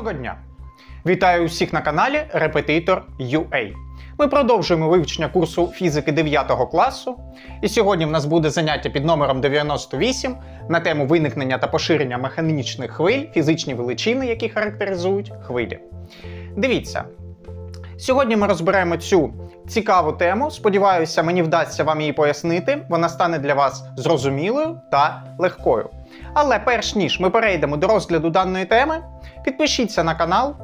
Доброго дня! Вітаю усіх на каналі Репетитор UA. Ми продовжуємо вивчення курсу фізики 9 класу. І сьогодні в нас буде заняття під номером 98 на тему виникнення та поширення механічних хвиль, фізичні величини, які характеризують хвилі. Дивіться, сьогодні ми розберемо цю цікаву тему. Сподіваюся, мені вдасться вам її пояснити. Вона стане для вас зрозумілою та легкою. Але перш ніж ми перейдемо до розгляду даної теми, підпишіться на канал.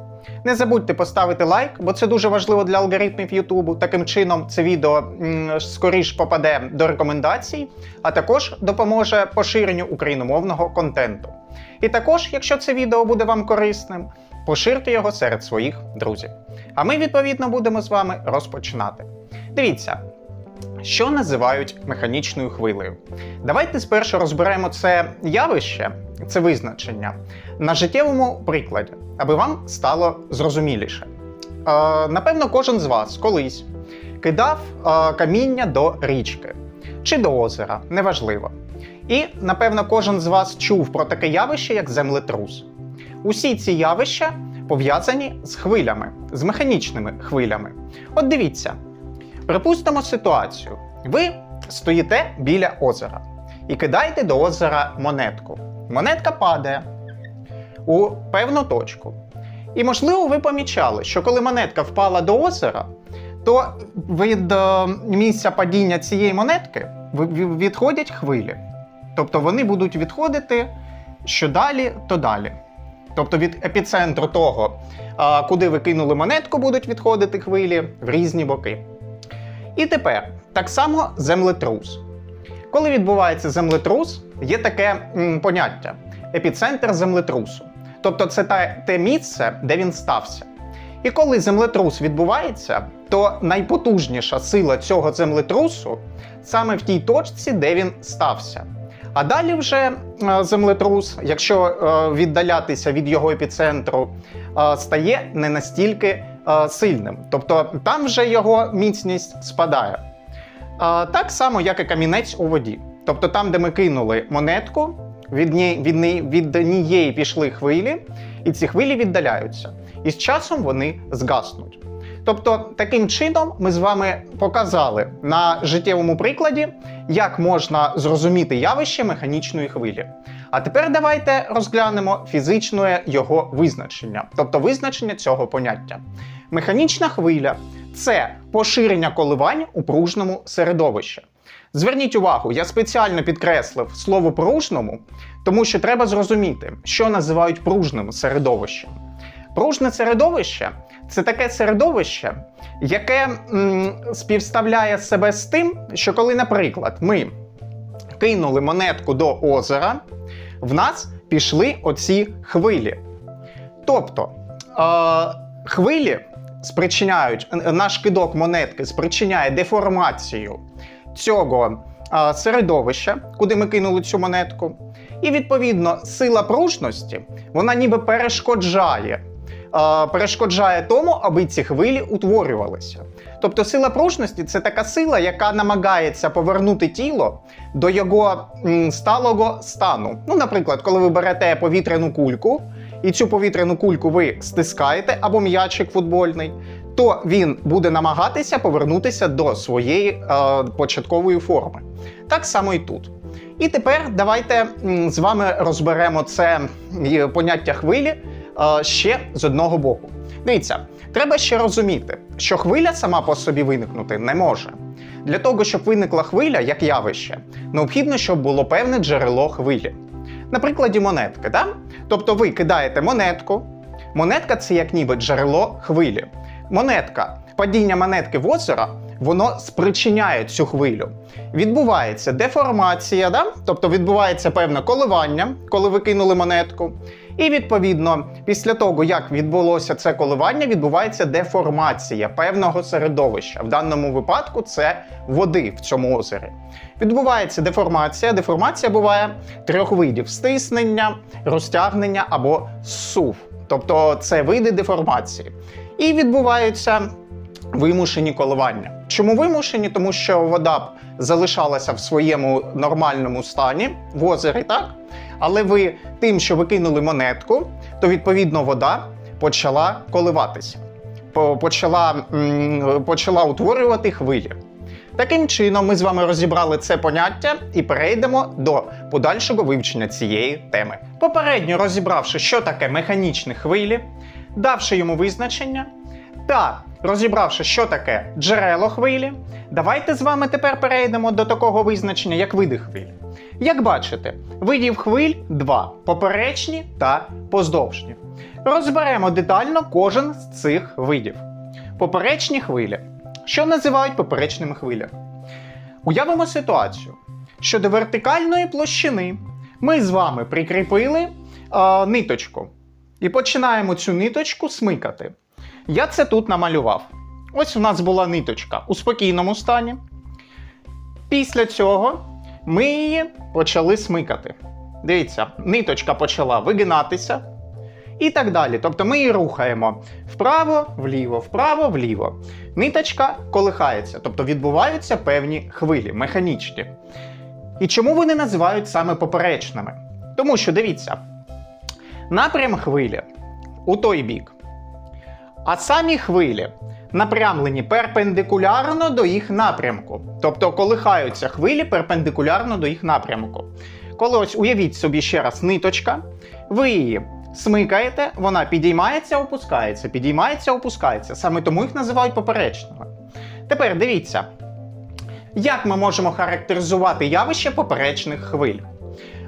Не забудьте поставити лайк, бо це дуже важливо для алгоритмів Ютубу. Таким чином, це відео скоріш попаде до рекомендацій, а також допоможе поширенню україномовного контенту. І також, якщо це відео буде вам корисним, поширте його серед своїх друзів. А ми, відповідно, будемо з вами розпочинати. Дивіться, що називають механічною хвилею. Давайте спершу розберемо це явище, це визначення на життєвому прикладі, аби вам стало зрозуміліше. Е, напевно, кожен з вас колись кидав е, каміння до річки чи до озера, неважливо. І, напевно, кожен з вас чув про таке явище, як землетрус. Усі ці явища пов'язані з хвилями, з механічними хвилями. От дивіться, припустимо ситуацію. Ви стоїте біля озера і кидаєте до озера монетку. Монетка падає у певну точку. І, можливо, ви помічали, що коли монетка впала до озера, то від е, місця падіння цієї монетки відходять хвилі. Тобто вони будуть відходити що далі, то далі. Тобто від епіцентру того, куди ви кинули монетку, будуть відходити хвилі в різні боки. І тепер так само землетрус. Коли відбувається землетрус, є таке м, поняття епіцентр землетрусу. Тобто це те, місце, де він стався. І коли землетрус відбувається, то найпотужніша сила цього землетрусу саме в тій точці, де він стався. А далі вже е, землетрус, якщо е, віддалятися від його епіцентру, е, стає не настільки е, сильним. Тобто там вже його міцність спадає. Е, Так само, як і камінець у воді. Тобто там, де ми кинули монетку, від, ні, від, ні- від нієї пішли хвилі, і ці хвилі віддаляються. І з часом вони згаснуть. Тобто, таким чином ми з вами показали на життєвому прикладі, як можна зрозуміти явище механічної хвилі. А тепер давайте розглянемо фізичне його визначення, тобто визначення цього поняття. Механічна хвиля це поширення коливань у пружному середовищі. Зверніть увагу, я спеціально підкреслив слово пружному, тому що треба зрозуміти, що називають пружним середовищем. Пружне середовище це таке середовище, яке м, співставляє себе з тим, що коли, наприклад, ми кинули монетку до озера, в нас пішли оці хвилі. Тобто е, хвилі спричиняють, е, наш кидок монетки спричиняє деформацію цього е, середовища, куди ми кинули цю монетку. І відповідно сила пружності вона ніби перешкоджає, перешкоджає тому, аби ці хвилі утворювалися. Тобто сила пружності це така сила, яка намагається повернути тіло до його сталого стану. Ну, наприклад, коли ви берете повітряну кульку, і цю повітряну кульку ви стискаєте або м'ячик футбольний, то він буде намагатися повернутися до своєї е, початкової форми. Так само і тут. І тепер давайте з вами розберемо це е, поняття хвилі е, ще з одного боку. Дивіться, треба ще розуміти, що хвиля сама по собі виникнути не може. Для того, щоб виникла хвиля як явище, необхідно, щоб було певне джерело хвилі. На прикладі монетки, да? тобто ви кидаєте монетку, монетка це як ніби джерело хвилі. Монетка, падіння монетки в озеро, воно спричиняє цю хвилю. Відбувається деформація, да? тобто відбувається певне коливання, коли ви кинули монетку. І відповідно, після того, як відбулося це коливання, відбувається деформація певного середовища. В даному випадку це води в цьому озері. Відбувається деформація. Деформація буває трьох видів: стиснення, розтягнення або сув. Тобто це види деформації. І відбуваються вимушені коливання. Чому вимушені? Тому що вода б залишалася в своєму нормальному стані в озері, так? Але ви тим, що ви кинули монетку, то відповідно вода почала коливатися, почала, почала утворювати хвилі. Таким чином, ми з вами розібрали це поняття і перейдемо до подальшого вивчення цієї теми. Попередньо розібравши, що таке механічні хвилі, давши йому визначення та розібравши, що таке джерело хвилі, давайте з вами тепер перейдемо до такого визначення, як види хвилі. Як бачите, видів хвиль два поперечні та поздовжні. Розберемо детально кожен з цих видів. Поперечні хвилі. Що називають поперечними хвилями? Уявимо ситуацію, що до вертикальної площини ми з вами прикріпили е, ниточку і починаємо цю ниточку смикати. Я це тут намалював. Ось у нас була ниточка у спокійному стані. Після цього ми її почали смикати. Дивіться, ниточка почала вигинатися і так далі. Тобто ми її рухаємо вправо, вліво, вправо, вліво. Ниточка колихається, тобто відбуваються певні хвилі, механічні. І чому вони називають саме поперечними? Тому що дивіться, напрям хвилі у той бік. А самі хвилі напрямлені перпендикулярно до їх напрямку. Тобто колихаються хвилі перпендикулярно до їх напрямку. Коли ось уявіть собі ще раз ниточка, ви її смикаєте, вона підіймається, опускається, підіймається, опускається. Саме тому їх називають поперечними. Тепер дивіться, як ми можемо характеризувати явище поперечних хвиль.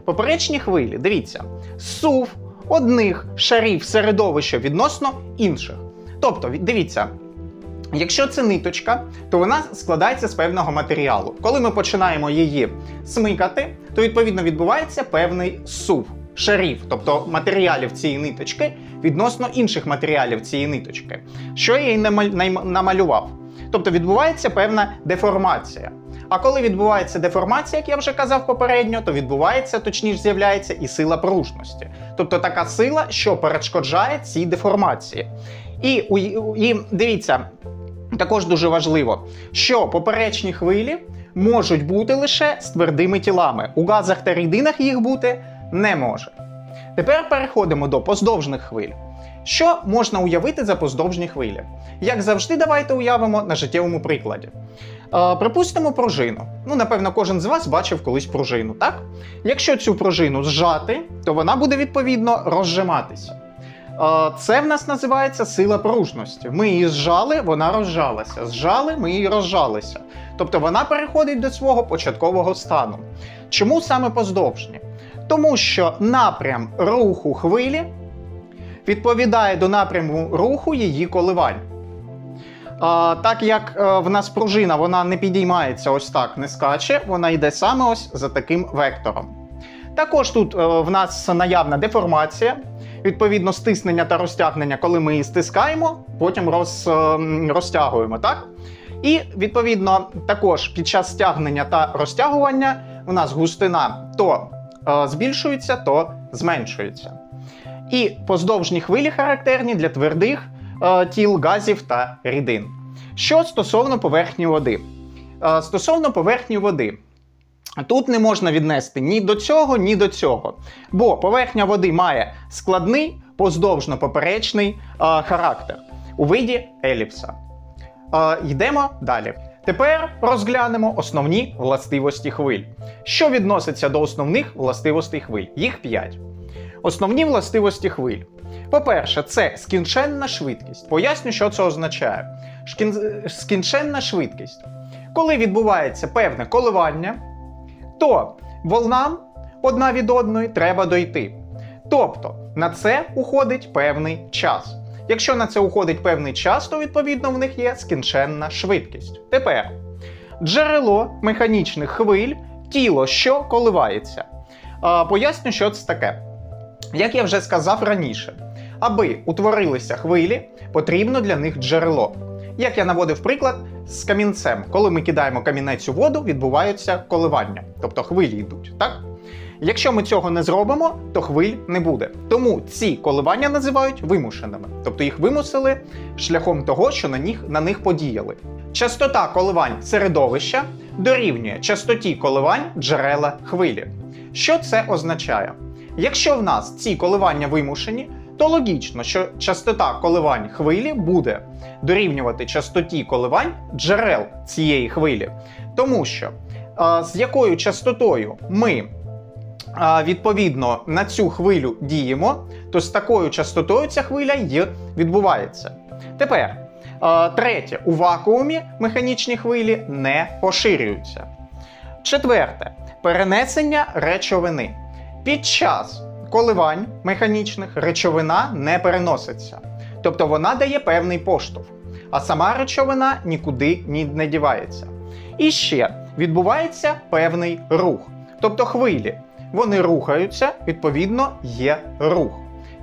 Поперечні хвилі, дивіться, сув одних шарів середовища відносно інших. Тобто, дивіться, якщо це ниточка, то вона складається з певного матеріалу. Коли ми починаємо її смикати, то відповідно відбувається певний сув шарів, тобто матеріалів цієї ниточки відносно інших матеріалів цієї ниточки, що я їй намалював. Тобто відбувається певна деформація. А коли відбувається деформація, як я вже казав попередньо, то відбувається, точніше, з'являється і сила пружності. Тобто така сила, що перешкоджає цій деформації. І, і дивіться, також дуже важливо, що поперечні хвилі можуть бути лише з твердими тілами. У газах та рідинах їх бути не може. Тепер переходимо до поздовжних хвиль. Що можна уявити за поздовжні хвилі? Як завжди, давайте уявимо на життєвому прикладі. Е, припустимо пружину. Ну, напевно, кожен з вас бачив колись пружину, так? Якщо цю пружину зжати, то вона буде відповідно розжиматися. Це в нас називається сила пружності. Ми її зжали, вона розжалася. Зжали, ми її розжалися. Тобто вона переходить до свого початкового стану. Чому саме поздовжні? Тому що напрям руху хвилі відповідає до напряму руху її коливань. Так як е, в нас пружина вона не підіймається ось так, не скаче, вона йде саме ось за таким вектором. Також тут е, в нас наявна деформація, відповідно, стиснення та розтягнення, коли ми її стискаємо, потім роз, е, розтягуємо. так? І відповідно також під час стягнення та розтягування у нас густина то е, збільшується, то зменшується. І поздовжні хвилі характерні для твердих е, тіл, газів та рідин. Що стосовно поверхні води? Е, стосовно поверхні води, тут не можна віднести ні до цього, ні до цього. Бо поверхня води має складний поздовжно-поперечний е, характер у виді еліпса. Е, йдемо далі. Тепер розглянемо основні властивості хвиль. Що відноситься до основних властивостей хвиль? Їх 5. Основні властивості хвиль. По-перше, це скінченна швидкість. Поясню, що це означає. Шкін- Скінченна швидкість. Коли відбувається певне коливання, то волнам одна від одної треба дойти. Тобто на це уходить певний час. Якщо на це уходить певний час, то відповідно в них є скінченна швидкість. Тепер джерело механічних хвиль, тіло, що коливається. А, Поясню, що це таке. Як я вже сказав раніше, аби утворилися хвилі, потрібно для них джерело. Як я наводив приклад з камінцем, коли ми кидаємо камінець у воду, відбуваються коливання, тобто хвилі йдуть, так? Якщо ми цього не зробимо, то хвиль не буде. Тому ці коливання називають вимушеними, тобто їх вимусили шляхом того, що на них, на них подіяли. Частота коливань середовища дорівнює частоті коливань джерела хвилі. Що це означає? Якщо в нас ці коливання вимушені, то логічно, що частота коливань хвилі буде дорівнювати частоті коливань джерел цієї хвилі. Тому що а, з якою частотою ми а, відповідно на цю хвилю діємо, то з такою частотою ця хвиля й відбувається. Тепер, а, третє, у вакуумі механічні хвилі не поширюються. Четверте, перенесення речовини. Під час коливань механічних речовина не переноситься. Тобто вона дає певний поштовх, а сама речовина нікуди не дівається. І ще відбувається певний рух. Тобто хвилі вони рухаються, відповідно, є рух.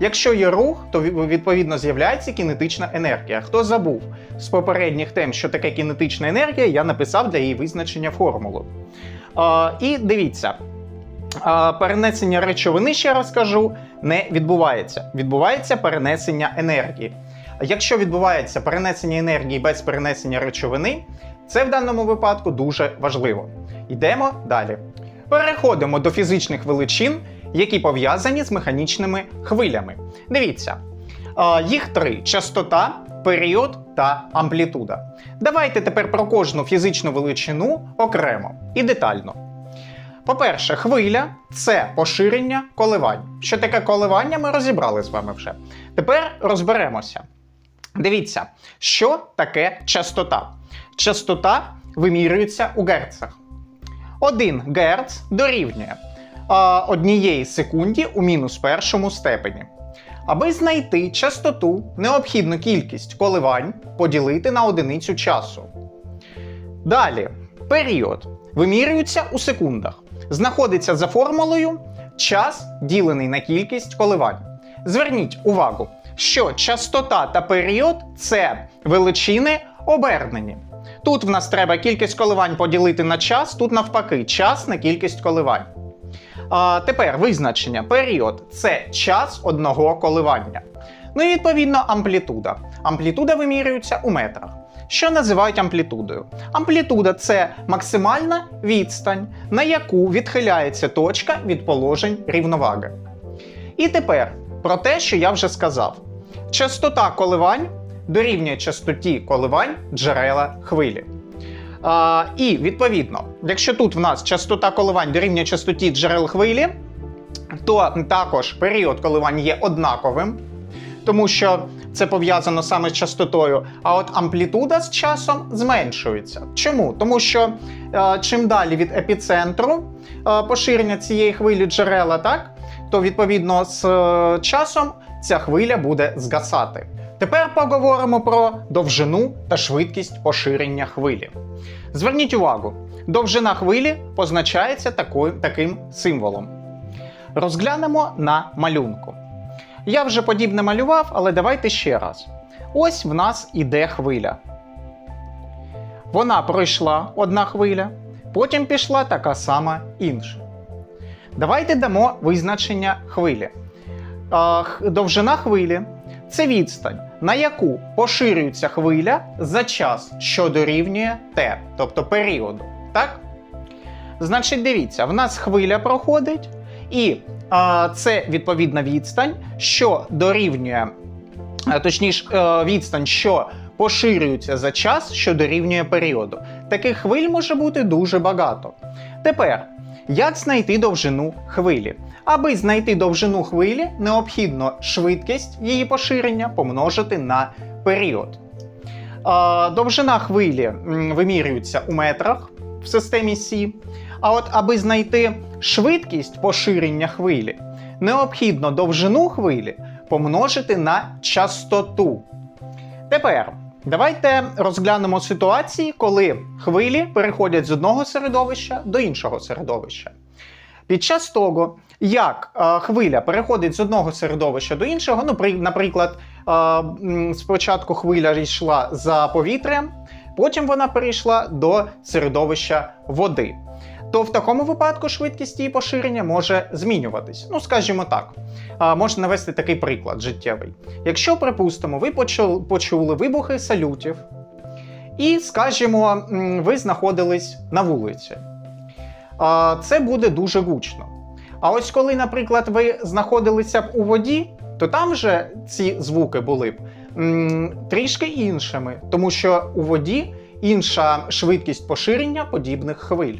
Якщо є рух, то відповідно з'являється кінетична енергія. Хто забув з попередніх тем, що таке кінетична енергія, я написав для її визначення формулу. І дивіться, перенесення речовини, ще раз кажу, не відбувається. Відбувається перенесення енергії. Якщо відбувається перенесення енергії без перенесення речовини, це в даному випадку дуже важливо. Йдемо далі. Переходимо до фізичних величин, які пов'язані з механічними хвилями. Дивіться, їх три: частота, період та амплітуда. Давайте тепер про кожну фізичну величину окремо і детально. По-перше, хвиля це поширення коливань. Що таке коливання, ми розібрали з вами вже. Тепер розберемося. Дивіться, що таке частота. Частота вимірюється у герцах. 1 Герц дорівнює однієї секунді у мінус першому степені. Аби знайти частоту, необхідну кількість коливань поділити на одиницю часу. Далі, період вимірюється у секундах. Знаходиться за формулою час ділений на кількість коливань. Зверніть увагу, що частота та період це величини обернені. Тут в нас треба кількість коливань поділити на час, тут навпаки, час на кількість коливань. А, Тепер визначення. Період це час одного коливання. Ну і відповідно амплітуда. Амплітуда вимірюється у метрах. Що називають амплітудою? Амплітуда це максимальна відстань, на яку відхиляється точка від положень рівноваги. І тепер про те, що я вже сказав: частота коливань дорівнює частоті коливань джерела хвилі. А, І відповідно, якщо тут в нас частота коливань дорівнює частоті джерел хвилі, то також період коливань є однаковим, тому що це пов'язано саме з частотою. А от амплітуда з часом зменшується. Чому? Тому що е, чим далі від епіцентру е, поширення цієї хвилі джерела, так, то відповідно з е, часом ця хвиля буде згасати. Тепер поговоримо про довжину та швидкість поширення хвилі. Зверніть увагу, довжина хвилі позначається такою, таким символом. Розглянемо на малюнку. Я вже подібне малював, але давайте ще раз. Ось в нас іде хвиля. Вона пройшла одна хвиля, потім пішла така сама інша. Давайте дамо визначення хвилі. Довжина хвилі це відстань, на яку поширюється хвиля за час, що дорівнює t, тобто періоду. Так? Значить, дивіться, в нас хвиля проходить, і це відповідна відстань, що дорівнює, точніше, відстань, що поширюється за час, що дорівнює періоду. Таких хвиль може бути дуже багато. Тепер, як знайти довжину хвилі? Аби знайти довжину хвилі, необхідно швидкість її поширення помножити на період. Довжина хвилі вимірюється у метрах в системі Сі. А от аби знайти швидкість поширення хвилі, необхідно довжину хвилі помножити на частоту. Тепер давайте розглянемо ситуації, коли хвилі переходять з одного середовища до іншого середовища. Під час того, як е, хвиля переходить з одного середовища до іншого, ну, при, наприклад, е, спочатку хвиля йшла за повітрям, потім вона перейшла до середовища води. То в такому випадку швидкість її поширення може змінюватись. Ну, скажімо так, можна навести такий приклад життєвий. Якщо, припустимо, ви почули, вибухи салютів, і, скажімо, ви знаходились на вулиці це буде дуже гучно. А ось коли, наприклад, ви знаходилися б у воді, то там вже ці звуки були б трішки іншими, тому що у воді інша швидкість поширення подібних хвиль.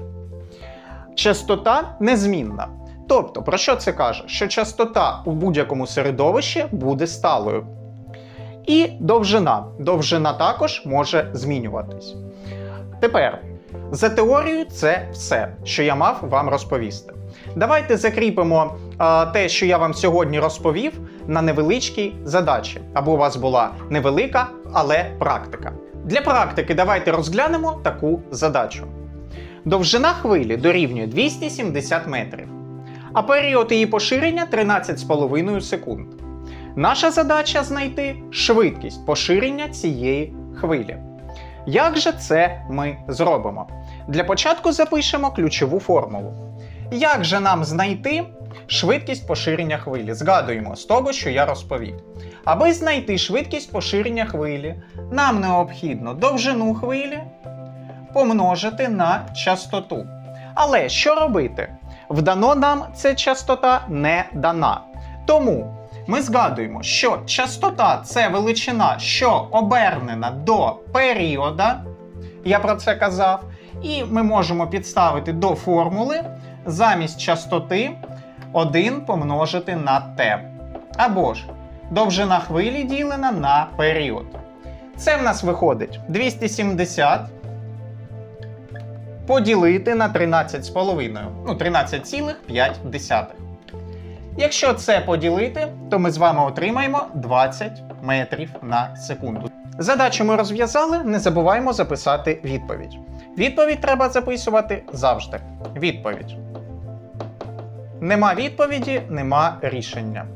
Частота незмінна. Тобто, про що це каже? Що частота у будь-якому середовищі буде сталою. І довжина. Довжина також може змінюватись. Тепер, за теорією, це все, що я мав вам розповісти. Давайте закріпимо а, те, що я вам сьогодні розповів, на невеличкій задачі, аби у вас була невелика, але практика. Для практики давайте розглянемо таку задачу. Довжина хвилі дорівнює 270 метрів, а період її поширення 13,5 секунд. Наша задача знайти швидкість поширення цієї хвилі. Як же це ми зробимо? Для початку запишемо ключову формулу. Як же нам знайти швидкість поширення хвилі? Згадуємо з того, що я розповів. Аби знайти швидкість поширення хвилі, нам необхідно довжину хвилі помножити на частоту. Але що робити? Вдано нам ця частота не дана. Тому ми згадуємо, що частота це величина, що обернена до періода. Я про це казав. І ми можемо підставити до формули замість частоти 1 помножити на t. Або ж довжина хвилі ділена на період. Це в нас виходить 270 поділити на 13,5. Ну, 13,5. Якщо це поділити, то ми з вами отримаємо 20 метрів на секунду. Задачу ми розв'язали, не забуваємо записати відповідь. Відповідь треба записувати завжди. Відповідь. Нема відповіді, нема рішення.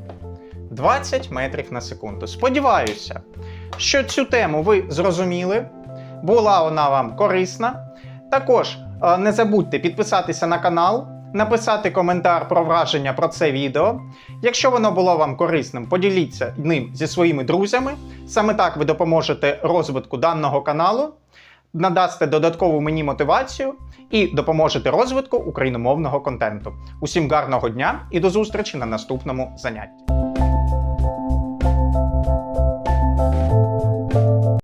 20 метрів на секунду. Сподіваюся, що цю тему ви зрозуміли. Була вона вам корисна. Також е, не забудьте підписатися на канал, написати коментар про враження про це відео. Якщо воно було вам корисним, поділіться ним зі своїми друзями. Саме так ви допоможете розвитку даного каналу, надасте додаткову мені мотивацію і допоможете розвитку україномовного контенту. Усім гарного дня і до зустрічі на наступному занятті.